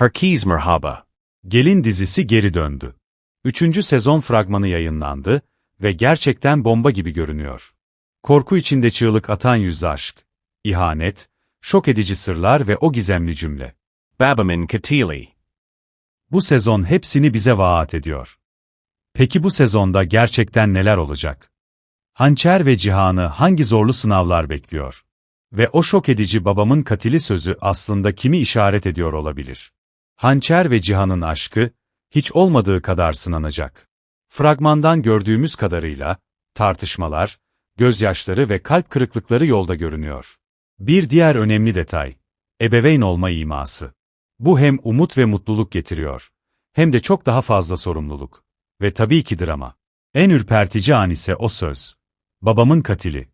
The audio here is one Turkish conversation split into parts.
Herkes merhaba. Gelin dizisi geri döndü. Üçüncü sezon fragmanı yayınlandı ve gerçekten bomba gibi görünüyor. Korku içinde çığlık atan yüz aşk, ihanet, şok edici sırlar ve o gizemli cümle. Babamin Katili. Bu sezon hepsini bize vaat ediyor. Peki bu sezonda gerçekten neler olacak? Hançer ve Cihan'ı hangi zorlu sınavlar bekliyor? Ve o şok edici babamın katili sözü aslında kimi işaret ediyor olabilir? Hançer ve Cihan'ın aşkı, hiç olmadığı kadar sınanacak. Fragmandan gördüğümüz kadarıyla, tartışmalar, gözyaşları ve kalp kırıklıkları yolda görünüyor. Bir diğer önemli detay, ebeveyn olma iması. Bu hem umut ve mutluluk getiriyor, hem de çok daha fazla sorumluluk. Ve tabii ki drama. En ürpertici an ise o söz. Babamın katili.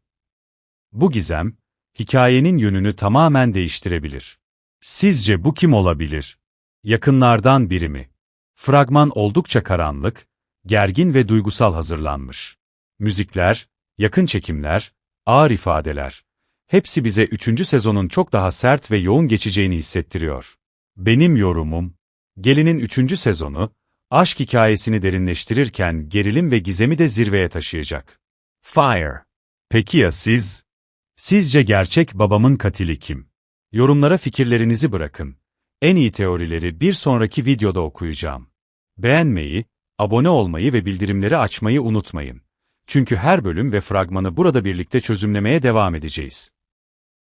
Bu gizem, hikayenin yönünü tamamen değiştirebilir. Sizce bu kim olabilir? Yakınlardan biri mi? Fragman oldukça karanlık, gergin ve duygusal hazırlanmış. Müzikler, yakın çekimler, ağır ifadeler. Hepsi bize üçüncü sezonun çok daha sert ve yoğun geçeceğini hissettiriyor. Benim yorumum, Gelin'in üçüncü sezonu, aşk hikayesini derinleştirirken gerilim ve gizemi de zirveye taşıyacak. Fire. Peki ya siz? Sizce gerçek babamın katili kim? Yorumlara fikirlerinizi bırakın. En iyi teorileri bir sonraki videoda okuyacağım. Beğenmeyi, abone olmayı ve bildirimleri açmayı unutmayın. Çünkü her bölüm ve fragmanı burada birlikte çözümlemeye devam edeceğiz.